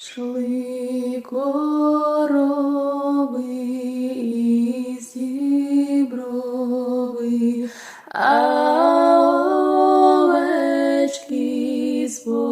Шли короби і зіброви, а овечки з поля.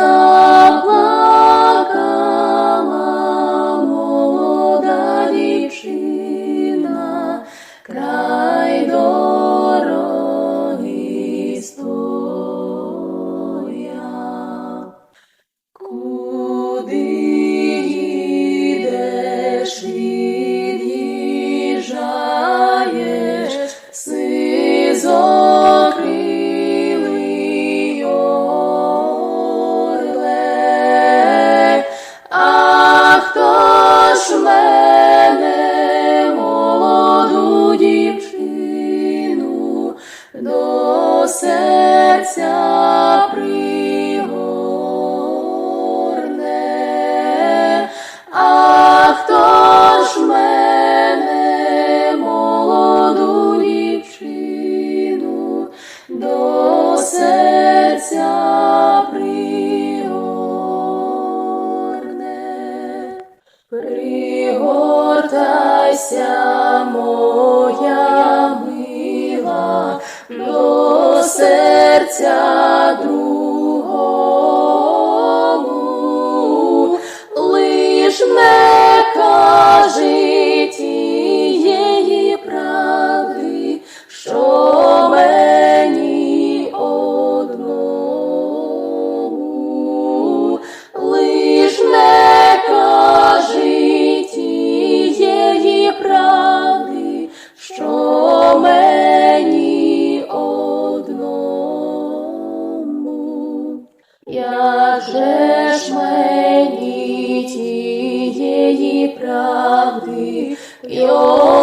заплакала молода дівчина. серця пригорне, пригортайся, моя мила, до серця другому, лиш не кажи ті. Твоєї правди. йо.